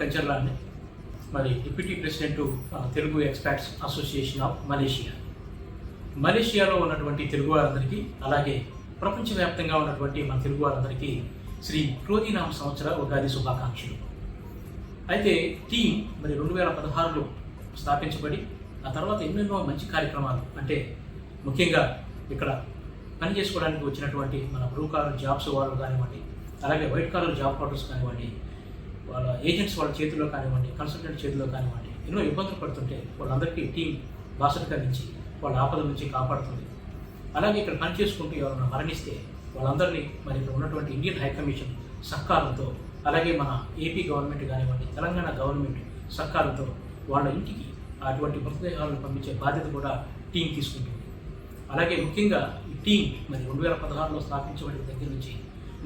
ఆనంద్ మరి deputy president Telugu Experts Association of Malaysia. మలేషియాలో ఉన్నటువంటి తెలుగు వారందరికీ అలాగే ప్రపంచవ్యాప్తంగా ఉన్నటువంటి మన తెలుగు వారందరికీ శ్రీ క్రోధినామ సంవత్సర ఉగాది శుభాకాంక్షలు. అయితే టీం మరి రెండు వేల పదహారులో స్థాపించబడి ఆ తర్వాత ఎన్నెన్నో మంచి కార్యక్రమాలు అంటే ముఖ్యంగా ఇక్కడ పని చేసుకోవడానికి వచ్చినటువంటి మన బ్లూ కాలర్ జాబ్స్ వాళ్ళు కానివ్వండి అలాగే వైట్ కాలర్ జాబ్ హోల్డర్స్ కానివ్వండి వాళ్ళ ఏజెంట్స్ వాళ్ళ చేతిలో కానివ్వండి కన్సల్టెంట్ చేతిలో కానివ్వండి ఎన్నో ఇబ్బందులు పడుతుంటే వాళ్ళందరికీ టీం బాసటగా నుంచి వాళ్ళ ఆపద నుంచి కాపాడుతుంది. అలాగే ఇక్కడ పనిచేసుకుంటూ ఎవరైనా మరణిస్తే వాళ్ళందరినీ మరి ఇక్కడ ఉన్నటువంటి ఇండియన్ హైకమిషన్ సహకారంతో అలాగే మన ఏపీ గవర్నమెంట్ కానివ్వండి తెలంగాణ గవర్నమెంట్ సహకారంతో వాళ్ళ ఇంటికి అటువంటి మృతదేహాలను పంపించే బాధ్యత కూడా టీం తీసుకుంటుంది. అలాగే ముఖ్యంగా ఈ టీం మరి రెండు వేల పదహారులో స్థాపించబడిన దగ్గర నుంచి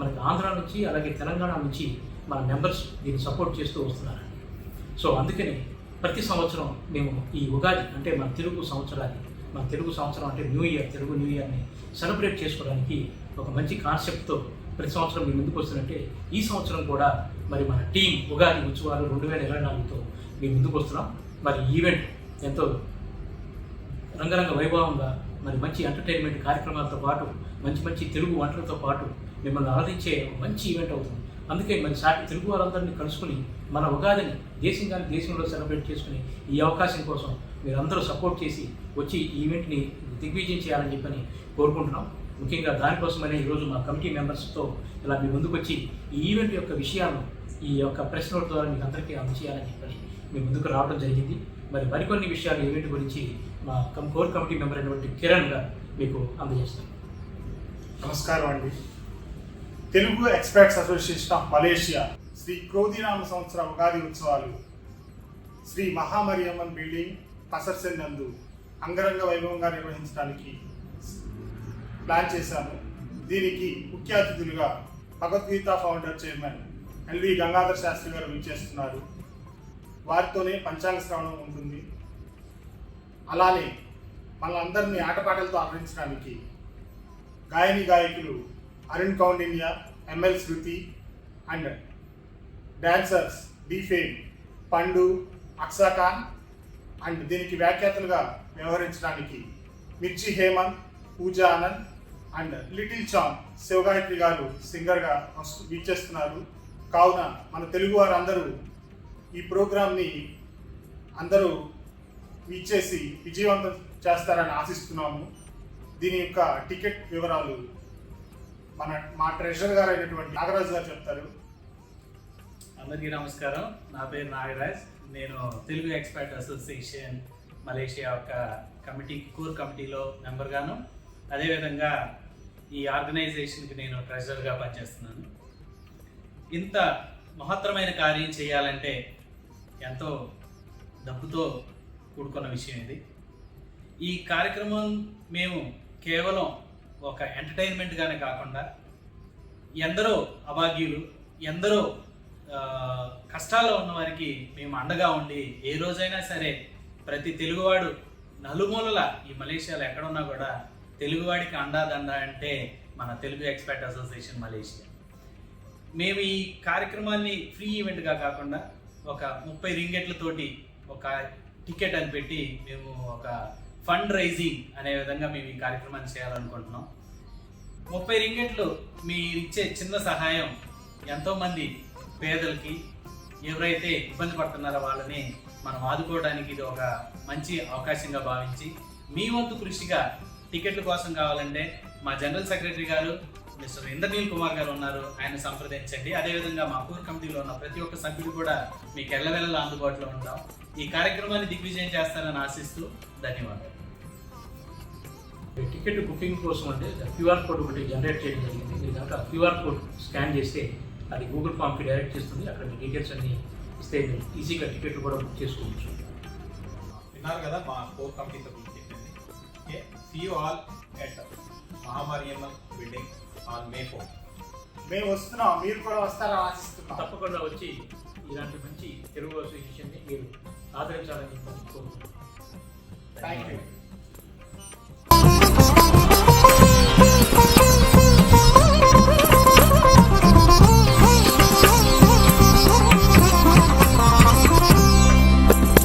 మనకి ఆంధ్ర నుంచి అలాగే తెలంగాణ నుంచి మన మెంబర్స్ దీన్ని సపోర్ట్ చేస్తూ వస్తున్నారండి. సో అందుకని ప్రతి సంవత్సరం మేము ఈ ఉగాది అంటే మన తెలుగు సంవత్సరాన్ని మన తెలుగు సంవత్సరం అంటే న్యూ ఇయర్ తెలుగు న్యూ ఇయర్ని సెలబ్రేట్ చేసుకోవడానికి ఒక మంచి కాన్సెప్ట్తో ప్రతి సంవత్సరం మేము ముందుకు వస్తున్నట్టే ఈ సంవత్సరం కూడా మరి మన టీం ఉగాది ఉత్సవాలు రెండు వేల ఇరవై నాలుగుతో మేము ముందుకు వస్తున్నాం. మరి ఈవెంట్ ఎంతో రంగరంగ వైభవంగా మరి మంచి ఎంటర్టైన్మెంట్ కార్యక్రమాలతో పాటు మంచి మంచి తెలుగు వంటలతో పాటు మిమ్మల్ని ఆరాధించే ఒక మంచి ఈవెంట్ అవుతుంది. అందుకే మరి సాటి తెలుగు వారందరినీ కలుసుకుని మన ఉగాదిని దేశం కానీ దేశంలో సెలబ్రేట్ చేసుకుని ఈ అవకాశం కోసం మీరందరూ సపోర్ట్ చేసి వచ్చి ఈ ఈవెంట్ని దిగ్విజయం చేయాలని చెప్పని కోరుకుంటున్నాం. ముఖ్యంగా దానికోసమనే ఈరోజు మా కమిటీ మెంబర్స్తో ఇలా మీ ముందుకు వచ్చి ఈ ఈవెంట్ యొక్క విషయాలను ఈ యొక్క ప్రెస్ నోట్ ద్వారా మీకు అందరికీ అందచేయాలని చెప్పని మీ ముందుకు రావడం జరిగింది. మరి మరికొన్ని విషయాలు ఈవెంట్ గురించి మా కమ్ కోర్ కమిటీ మెంబర్ అయినటువంటి కిరణ్ గారు మీకు అందజేస్తాను నమస్కారం అండి. Telugu Experts Association of Malaysia Shri క్రోధినామ సంవత్సర ఉగాది ఉత్సవాలు. శ్రీ మహామరియమ్మన్ బిల్డింగ్ పసర్సెన్ నందు అంగరంగ వైభవంగా నిర్వహించడానికి ప్లాన్ చేశాము. దీనికి ముఖ్య అతిథులుగా Bhagavadgita founder chairman L V Gangadhar Shastri గారు విచ్చేస్తున్నారు. వారితోనే పంచాంగ శ్రవణం ఉంటుంది. అలానే మనందరినీ ఆటపాటలతో ఆదరించడానికి గాయని గాయకులు Arun Kaundinya M L Shruti and dancers defame Pandu Aksakhan and దీనికి వ్యాఖ్యాతలుగా వ్యవహరించడానికి Mirchi Hemanth Pooja Anand and little champ Sivagayathri గారు సింగర్గా వస్తు వీచేస్తున్నారు కావున మన తెలుగు వారందరూ ఈ ప్రోగ్రామ్ని అందరూ ఇచ్చేసి విజయవంతం చేస్తారని ఆశిస్తున్నాము. దీని యొక్క టికెట్ వివరాలు మన మా ట్రెజర్ గారు అయినటువంటి నాగరాజు గారు చెప్తారు. అందరికీ నమస్కారం. నా పేరు నాగరాజ్. నేను తెలుగు ఎక్స్పర్ట్ అసోసియేషన్ మలేషియా యొక్క కమిటీ కోర్ కమిటీలో మెంబర్గాను. అదేవిధంగా ఈ ఆర్గనైజేషన్కి నేను ట్రెజరర్గా పనిచేస్తున్నాను. ఇంత మహత్తరమైన కార్యం చేయాలంటే ఎంతో డబ్బుతో కూడుకున్న విషయం ఇది. ఈ కార్యక్రమం మేము కేవలం ఒక ఎంటర్టైన్మెంట్గానే కాకుండా ఎందరో అభాగ్యులు ఎందరో కష్టాల్లో ఉన్న వారికి మేము అండగా ఉండి ఏ రోజైనా సరే ప్రతి తెలుగువాడు నలుమూలల ఈ మలేషియాలో ఎక్కడున్నా కూడా తెలుగువాడికి అండాదండ అంటే మన తెలుగు ఎక్స్పర్ట్ అసోసియేషన్ మలేషియా. మేము ఈ కార్యక్రమాన్ని ఫ్రీ ఈవెంట్గా కాకుండా ఒక ముప్పై రింగెట్లతోటి ఒక టికెట్ అని పెట్టి మేము ఒక ఫండ్ రైజింగ్ అనే విధంగా మేము ఈ కార్యక్రమాన్ని చేయాలనుకుంటున్నాం. ముప్పై రింగెట్లు మీ ఇచ్చే చిన్న సహాయం ఎంతోమంది పేదలకి ఎవరైతే ఇబ్బంది పడుతున్నారో వాళ్ళని మనం ఆదుకోవడానికి ఇది ఒక మంచి అవకాశంగా భావించి మీ వంతు కృషిగా టికెట్ల కోసం కావాలంటే మా general secretary garu mister Indraneel Kumar garu ఉన్నారు ఆయన సంప్రదించండి. అదేవిధంగా మా పూర్ కమిటీలో ఉన్న ప్రతి ఒక్క సభ్యుడు కూడా మీకు ఎల్లవెల్లలా అందుబాటులో ఉంటాం. ఈ కార్యక్రమాన్ని దిగ్విజయం చేస్తారని ఆశిస్తూ ధన్యవాదాలు. టికెట్ బుకింగ్ కోసం అంటే క్యూఆర్ కోడ్ ఒకటి జనరేట్ చేయడం జరిగింది. మీరు కనుక క్యూఆర్ కోడ్ స్కాన్ చేస్తే అది గూగుల్ ఫామ్కి డైరెక్ట్ చేస్తుంది. అక్కడ మీ డీటెయిల్స్ అన్ని ఇస్తే మీరు ఈజీగా టికెట్ కూడా బుక్ చేసుకోవచ్చు. విన్నారు కదా మా కోర్ కమిటీ తరఫున చెప్పింది. Okay see you all at Mahamariamman building on May four మేము వస్తున్నాం. మీరు కూడా వస్తారని ఆశిస్తున్నాం. తప్పకుండా వచ్చి ఇలాంటి మంచి తెలుగు అసోసియేషన్ని మీరు ఆదరించాలని కోరుకుంటున్నాను థ్యాంక్ యూ Bye.